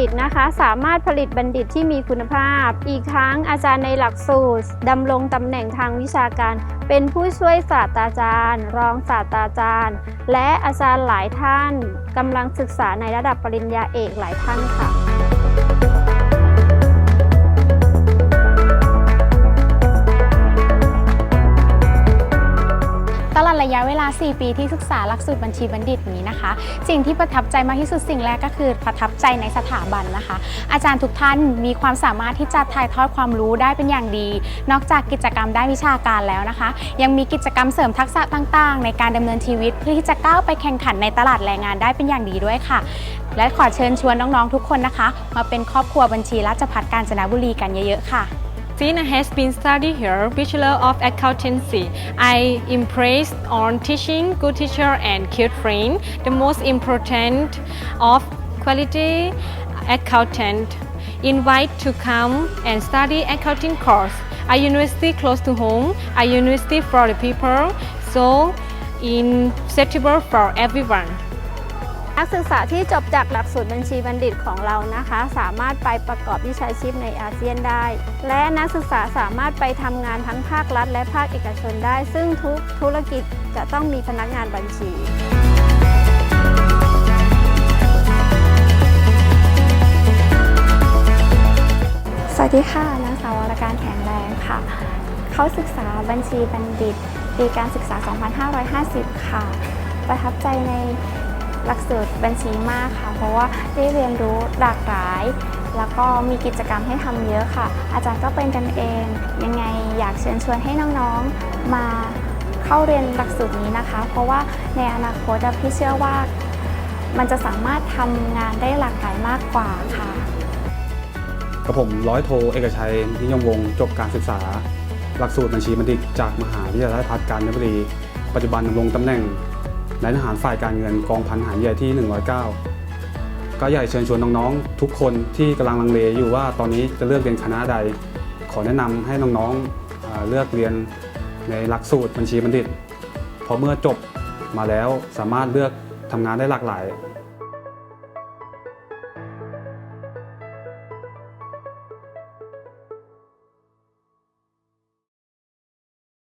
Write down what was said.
ดิตนะคะ สามารถผลิตบัณฑิตที่มีคุณภาพ อีกทั้งอาจารย์ในหลักสูตรดำรงตำแหน่งทางวิชาการ เป็นผู้ช่วยศาสตราจารย์ รองศาสตราจารย์ และอาจารย์หลายท่านกำลังศึกษาในระดับปริญญาเอกหลายท่านค่ะะเวลา 4 ปีที่ศึกษาหลักสูตรบัญชีบัณฑิตนี้นะคะ สิ่งที่ประทับใจมากที่สุดสิ่งแรกก็คือประทับใจในสถาบันนะคะ อาจารย์ทุกท่านมีความสามารถที่จะถ่ายทอดความรู้ได้เป็นอย่างดี นอกจากกิจกรรมได้วิชาการแล้วนะคะ ยังมีกิจกรรมเสริมทักษะต่างๆ ในการดำเนินชีวิต เพื่อที่จะก้าวไปแข่งขันในตลาดแรงงานได้เป็นอย่างดีด้วยค่ะ และขอเชิญชวนน้องๆทุกคนนะคะ มาเป็นครอบครัวบัญชีราชภัฏกาญจนบุรีกันเยอะๆค่ะ Sina has been study here, Bachelor of Accountancy. I impressed on teaching, good teacher and cute friend. The most important of quality accountant. Invite to come and study accounting course. A university close to home, a university for the people, so in acceptable for everyone. นักศึกษาที่จบจากหลักสูตรบัญชีบัณฑิตของเรานะคะ สามารถไปประกอบวิชาชีพในอาเซียนได้ และนักศึกษาสามารถไปทำงานทั้งภาครัฐ และภาคเอกชนได้ ซึ่งทุกธุรกิจจะต้องมีพนักงานบัญชีสวัสดีค่ะนางสาววรการแข็งแรงค่ะ เขาศึกษาบัญชีบัณฑิต ปีการศึกษา 2550 ค่ะ ประทับใจใน หลักสูตรบัญชีมากค่ะ เพราะว่าได้เรียนรู้หลากหลาย แล้วก็มีกิจกรรมให้ทำเยอะค่ะ อาจารย์ก็เป็นกันเอง ยังไงอยากเชิญชวนให้น้องๆมาเข้าเรียนหลักสูตรนี้นะคะ เพราะว่าในอนาคตอะพี่เชื่อว่ามันจะสามารถทำงานได้หลากหลายมากกว่าค่ะกับผมร้อยโทเอกชัยนิยมวงศ์จบการศึกษา หลักสูตรบัญชีบัณฑิตจากมหาวิทยาลัยราชภัฏกาญจนบุรี ปัจจุบันดำรงตำแหน่ง นายทหารฝ่ายการเงินกองพันหารใหญ่ที่ 109 ก็อยากเชิญชวนน้องๆทุกคนที่กำลังลังเลอยู่ว่าตอนนี้จะเลือกเรียนคณะใด ขอแนะนำให้น้องๆเลือกเรียนในหลักสูตรบัญชีบัณฑิต เพราะเมื่อจบมาแล้วสามารถเลือกทำงานได้หลากหลาย